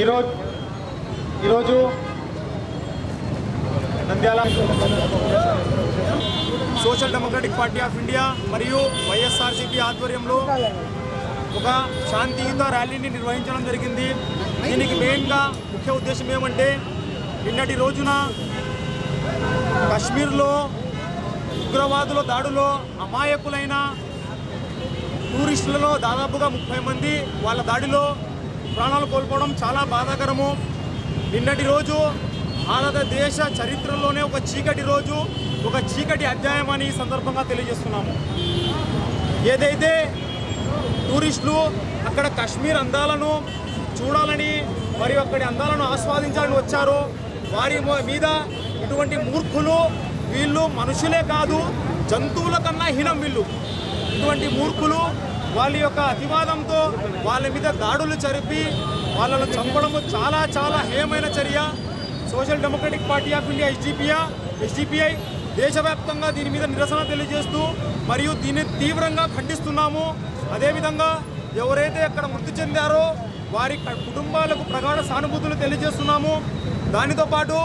ఈరోజు ఈరోజు Nandyal Social Democratic Party of India మరియు వైఎస్ఆర్సిపి ఆధ్వర్యంలో ఒక శాంతియుత ర్యాలీని నిర్వహించడం జరిగింది. దీనికి మెయిన్గా ముఖ్య ఉద్దేశం ఏమంటే నిన్నటి రోజున కశ్మీర్లో ఉగ్రవాదుల దాడులో అమాయకులైన టూరిస్టులలో దాదాపుగా ముప్పై మంది వాళ్ళ దాడిలో ప్రాణాలు కోల్పోవడం చాలా బాధాకరము. నిన్నటి రోజు భారతదేశ చరిత్రలోనే ఒక చీకటి రోజు ఒక చీకటి అధ్యాయం అని ఈ సందర్భంగా తెలియజేస్తున్నాము. ఏదైతే టూరిస్టులు అక్కడ కశ్మీర్ అందాలను చూడాలని మరియు అక్కడి అందాలను ఆస్వాదించాలని వచ్చారో వారి మీద ఇటువంటి మూర్ఖులు వీళ్ళు మనుషులే కాదు జంతువుల కన్నా హీనం వీళ్ళు. ఇటువంటి మూర్ఖులు వాళ్ళ యొక్క అతివాదంతో వాళ్ళ మీద దాడులు జరిపి వాళ్ళను చంపడము చాలా చాలా హేయమైన చర్య. Social Democratic Party of India SDPI SDPI దేశవ్యాప్తంగా దీని మీద నిరసన తెలియజేస్తూ మరియు దీన్ని తీవ్రంగా ఖండిస్తున్నాము. అదేవిధంగా ఎవరైతే అక్కడ మృతి చెందారో వారి కుటుంబాలకు ప్రగాఢ సానుభూతులు తెలియజేస్తున్నాము. దానితో పాటు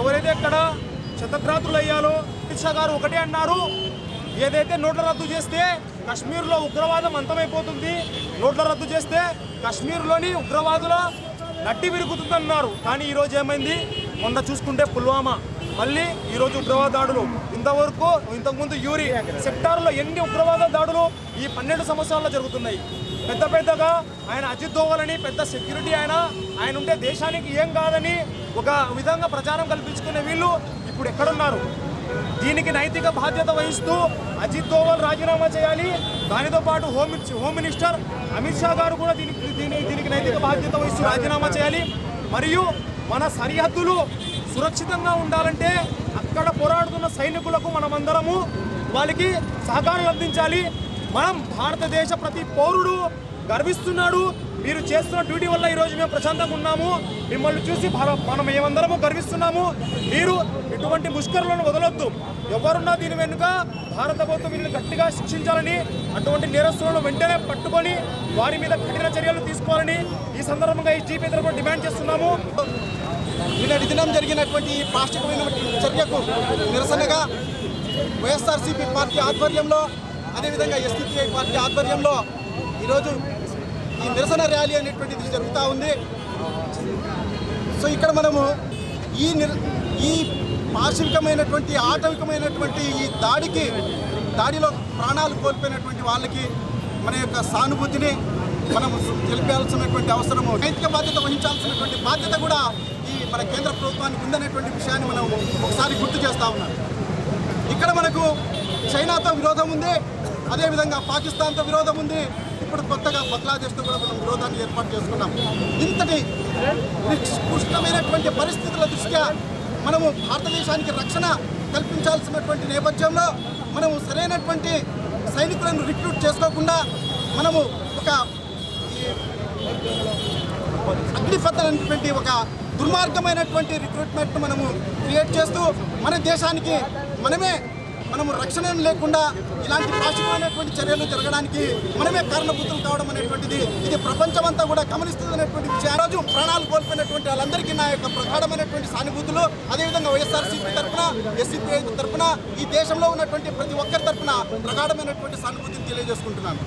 ఎవరైతే అక్కడ శతగ్రాతులు అయ్యారో అమిత్ షా గారు ఒకటే అన్నారు. ఏదైతే నోట్ల రద్దు చేస్తే కశ్మీర్లో ఉగ్రవాదం అంతమైపోతుంది. నోట్ల రద్దు చేస్తే కశ్మీర్లోని ఉగ్రవాదుల నట్టి విరుగుతుందన్నారు కానీ ఈరోజు ఏమైంది? మొన్న చూసుకుంటే పుల్వామా. మళ్ళీ ఈరోజు ఉగ్రవాద దాడులు. ఇంతవరకు ఇంతకుముందు యూరి సెక్టార్లో ఎన్ని ఉగ్రవాద దాడులు ఈ పన్నెండు సంవత్సరాల్లో జరుగుతున్నాయి? పెద్ద పెద్దగా ఆయన అజిత్ దోవలని పెద్ద సెక్యూరిటీ ఆయన. ఆయన ఉంటే దేశానికి ఏం కాదని ఒక విధంగా ప్రచారం కల్పించుకునే వీళ్ళు ఇప్పుడు ఎక్కడున్నారు? దీనికి నైతిక బాధ్యత వహిస్తూ అజిత్ దోవల్ రాజీనామా చేయాలి. దానితో పాటు home home minister Amit Shah గారు కూడా దీనికి దీని దీనికి నైతిక బాధ్యత వహిస్తూ రాజీనామా చేయాలి. మరియు మన సరిహద్దులు సురక్షితంగా ఉండాలంటే అక్కడ పోరాడుతున్న సైనికులకు మనమందరము వాళ్ళకి సహకారం అందించాలి మనం భారతదేశ ప్రతి పౌరుడు గర్విస్తున్నాడు. మీరు చేస్తున్న డ్యూటీ వల్ల ఈరోజు మేము ప్రశాంతంగా ఉన్నాము. మిమ్మల్ని చూసి మనం మేమందరము గర్విస్తున్నాము. మీరు ఇటువంటి ముష్కరులను వదలొద్దు. ఎవరున్నా దీని వెనుక భారత ప్రభుత్వం వీళ్ళని గట్టిగా శిక్షించాలని అటువంటి నేరస్తులను వెంటనే పట్టుకొని వారి మీద కఠిన చర్యలు తీసుకోవాలని ఈ సందర్భంగా ఈ జీపీ తరఫున డిమాండ్ చేస్తున్నాము. నిన్నటి దినం జరిగినటువంటి ఈ పాక్షికమైనటువంటి చర్యకు నిరసనగా వైఎస్ఆర్సీపీ పార్టీ ఆధ్వర్యంలో అదేవిధంగా ఎస్డిపిఐ పార్టీ ఆధ్వర్యంలో ఈరోజు ఈ నిరసన ర్యాలీ అనేటువంటిది జరుగుతూ ఉంది. సో ఇక్కడ మనము ఈ నిర్ ఈ పాశవికమైనటువంటి ఆటవికమైనటువంటి ఈ దాడికి దాడిలో ప్రాణాలు కోల్పోయినటువంటి వాళ్ళకి మన యొక్క సానుభూతిని మనం తెలిపాల్సినటువంటి అవసరము నైతిక బాధ్యత వహించాల్సినటువంటి బాధ్యత కూడా ఈ మన కేంద్ర ప్రభుత్వానికి ఉందనేటువంటి విషయాన్ని మనం ఒకసారి గుర్తు చేస్తూ ఉన్నాం. ఇక్కడ మనకు చైనాతో విరోధం ఉంది అదేవిధంగా పాకిస్తాన్తో విరోధం ఉంది ఇప్పుడు కొత్తగా బంగ్లాదేశ్తో కూడా మనం విరోధాన్ని ఏర్పాటు చేసుకున్నాం. ఇంతటి నిష్కృష్టమైనటువంటి పరిస్థితుల దృష్ట్యా మనము భారతదేశానికి రక్షణ కల్పించాల్సినటువంటి నేపథ్యంలో మనము సరైనటువంటి సైనికులను రిక్రూట్ చేసుకోకుండా మనము ఒక అగ్నిపథ్ అనేటువంటి ఒక దుర్మార్గమైనటువంటి రిక్రూట్మెంట్ మనము క్రియేట్ చేస్తూ మన దేశానికి మనమే మనము రక్షణ లేకుండా ఇలాంటి పాశికమైనటువంటి చర్యలు జరగడానికి మనమే కారణభూతులు కావడం అనేటువంటిది ఇది ప్రపంచమంతా కూడా గమనిస్తుంది అనేటువంటి రోజు ప్రాణాలు కోల్పోయినటువంటి వాళ్ళందరికీ నా యొక్క ప్రగాఢమైనటువంటి సానుభూతులు. అదేవిధంగా వైఎస్ఆర్సీపీ తరఫున ఎస్సీపీ తరఫున ఈ దేశంలో ఉన్నటువంటి ప్రతి ఒక్కరి తరఫున ప్రగాఢమైనటువంటి సానుభూతిని తెలియజేసుకుంటున్నాను.